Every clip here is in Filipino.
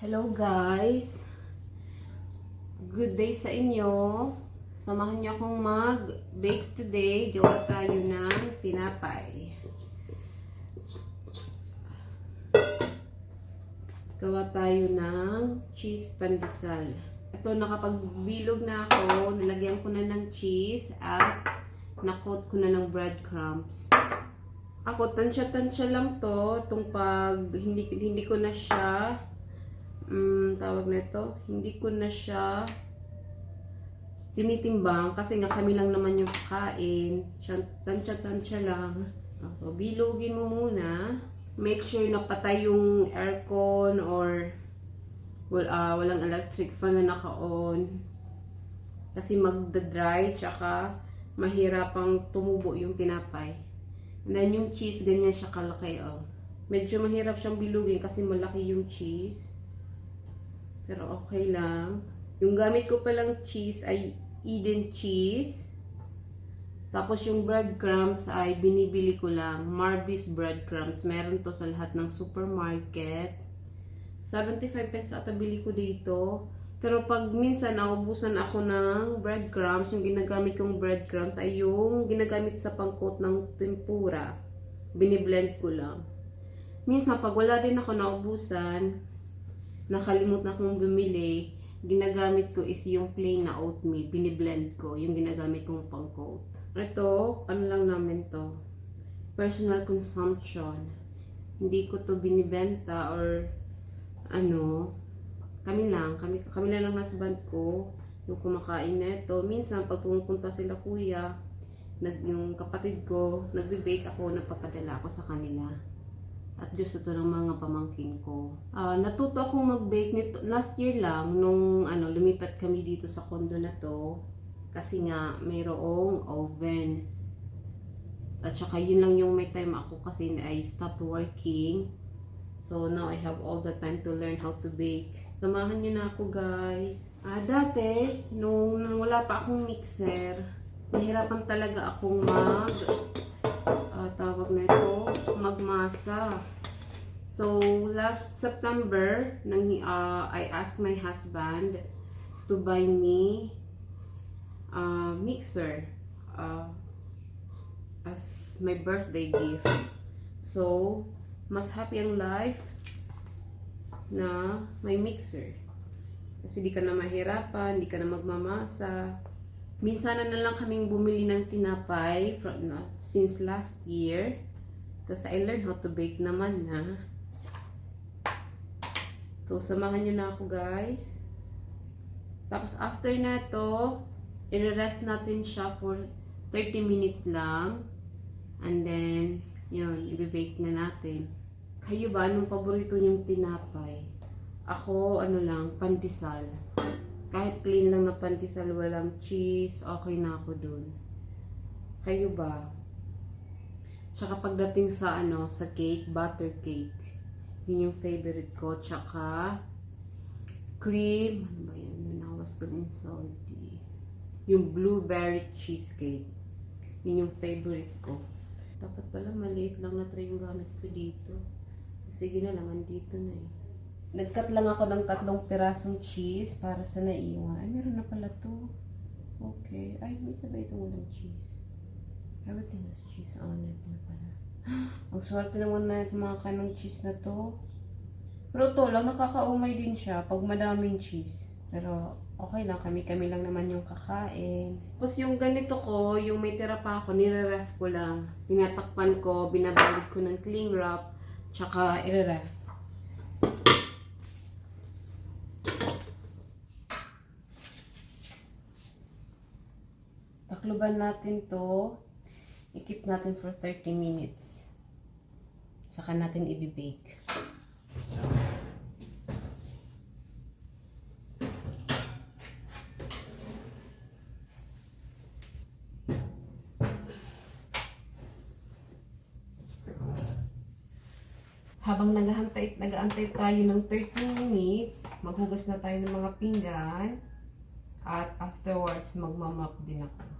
Hello guys! Good day sa inyo. Samahan niyo akong mag-bake today. Gawa tayo ng tinapay. Gawa tayo ng cheese pandesal. Ito, nakapagbilog na ako. Nilagyan ko na ng cheese at nakot ko na ng breadcrumbs. Ako, tansya-tansya lang to. Itong pag hindi, hindi ko na siya mm, tawag na ito, hindi ko na siya tinitimbang kasi nga kami lang naman yung kakain. Tansya-tansya lang. So, bilugin mo muna. Make sure na patay yung aircon or well, ah, walang electric fan na naka-on. Kasi magda-dry, tsaka mahirapang tumubo yung tinapay. And then yung cheese, ganyan siya kalaki, oh. Medyo mahirap siyang bilugin kasi malaki yung cheese. Pero okay lang. Yung gamit ko palang cheese ay Eden cheese. Tapos yung breadcrumbs ay binibili ko lang. Marby's breadcrumbs. Meron to sa lahat ng supermarket. 75 pesos ata bili ko dito. Pero pag minsan naubusan ako ng breadcrumbs, yung ginagamit kong breadcrumbs ay yung ginagamit sa pangkot ng tempura. Biniblend ko lang. Minsan pag wala din ako naubusan, nakalimut na akong bumili, ginagamit ko is yung plain na oatmeal. Biniblend ko yung ginagamit kong pangcoat. Ito, ano lang namin to? Personal consumption. Hindi ko to binibenta or ano, kami lang, kami, kami lang ng husband ko, yung kumakain na ito. Minsan, pag pumupunta sila kuya, nag, yung kapatid ko, nagbe-bake ako, nagpapadala ako sa kanila. At gusto to ng mga pamangkin ko. Ah, natuto akong mag-bake nito last year lang nung ano lumipat kami dito sa condo na to kasi nga mayroong oven. At saka yun lang yung may time ako kasi I stopped working. So now I have all the time to learn how to bake. Samahan niyo na ako guys. Ah, dati, nung, nung wala pa akong mixer, nahirapan talaga akong mag ah, tawag na ito, magmasa. So, last September, nang, ah, I asked my husband to buy me a mixer ah, as my birthday gift. So, mas happy ang life na may mixer. Kasi di ka na mahirapan, di ka na magmamasa. Minsan na lang kaming bumili ng tinapay from, no, since last year. Tapos I learned how to bake naman na. So, samahan nyo na ako guys. Tapos after na to, i-rest natin siya for 30 minutes lang. And then, yun, i-bake na natin. Kayo ba, anong paborito nyong tinapay? Ako, ano lang, pandesal. Kahit plain lang na pandesal, walang cheese, okay na ako dun. Kayo ba? Tsaka pagdating sa ano, sa cake, butter cake. Yun yung favorite ko. Tsaka, cream. Ano ba? Yun nawas ko din salty. Yung blueberry cheesecake. Yun yung favorite ko. Dapat pala maliit lang na tray yung gamit ko dito. Sige na lang, andito na eh. Nagkat lang ako ng tatlong pirasong cheese para sa naiwan. Ay, meron na pala to. Okay. Ay, may sabay itong walang cheese. Everything has cheese on it na pala. Ang swerte naman na itong mga kanong cheese na to. Pero to lang, nakakaumay din siya pag madaming cheese. Pero okay lang, kami-kami lang naman yung kakain. Tapos yung ganito ko, yung may tira pa ako, nire-ref ko lang. Tinatakpan ko, binabalot ko ng cling wrap, tsaka i-ref. Takluban natin to. I-keep natin for 30 minutes. Saka natin i-bake. Habang naghahantay, nag-aantay tayo ng 30 minutes, maghugas na tayo ng mga pinggan. At afterwards, magmamap din ako.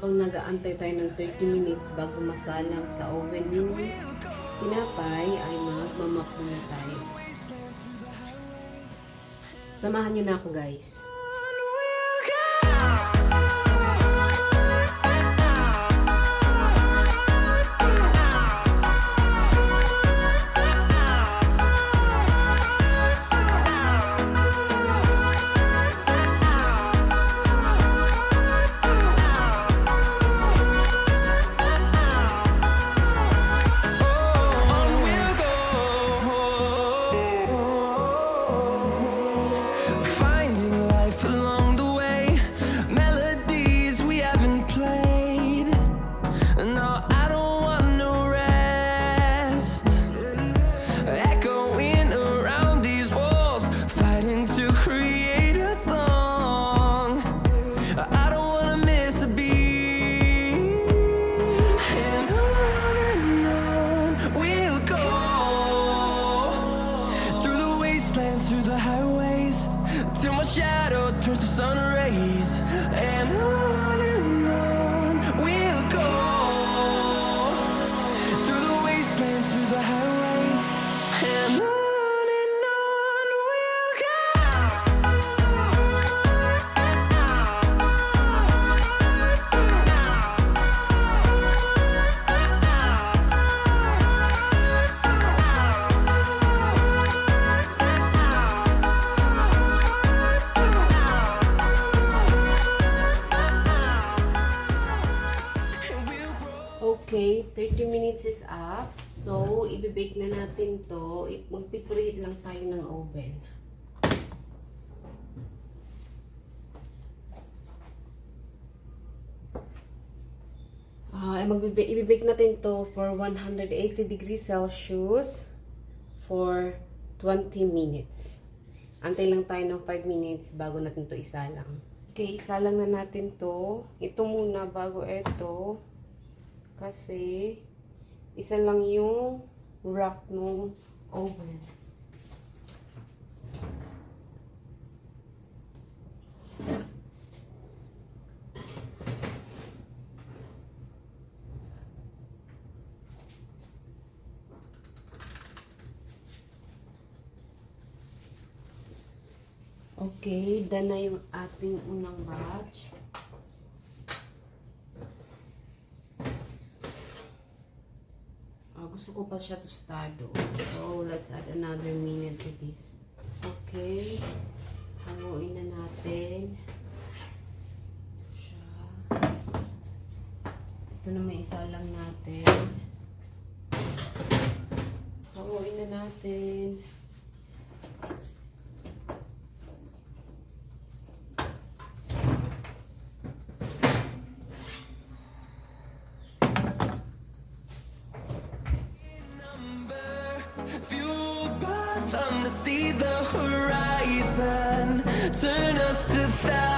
habang nag-aantay tayo ng 30 minutes bago masalang sa oven yung tinapay, ay magmamak muna tayo. Samahan niyo na ako, guys. To create a song. I don't wanna miss a beat. And on and on we'll go through the wastelands, through the highways, till my shadow turns to sun rays. Okay, 30 minutes is up. So, ibibake na natin to. Magpipreheat lang tayo ng oven. Magbibake, ibibake natin to for 180 degrees Celsius for 20 minutes. Antay lang tayo ng 5 minutes bago natin to isalang. Okay, isalang na natin to. Ito muna bago ito. Kasi, isa lang yung rack ng oven. Okay, done na yung ating unang batch. Ah, gusto ko pa siya tostado. So, let's add another minute to this. Okay. Hanguin na natin. Siya. Ito na may isa lang natin. Hanguin na natin. See the horizon, turn us to thousands.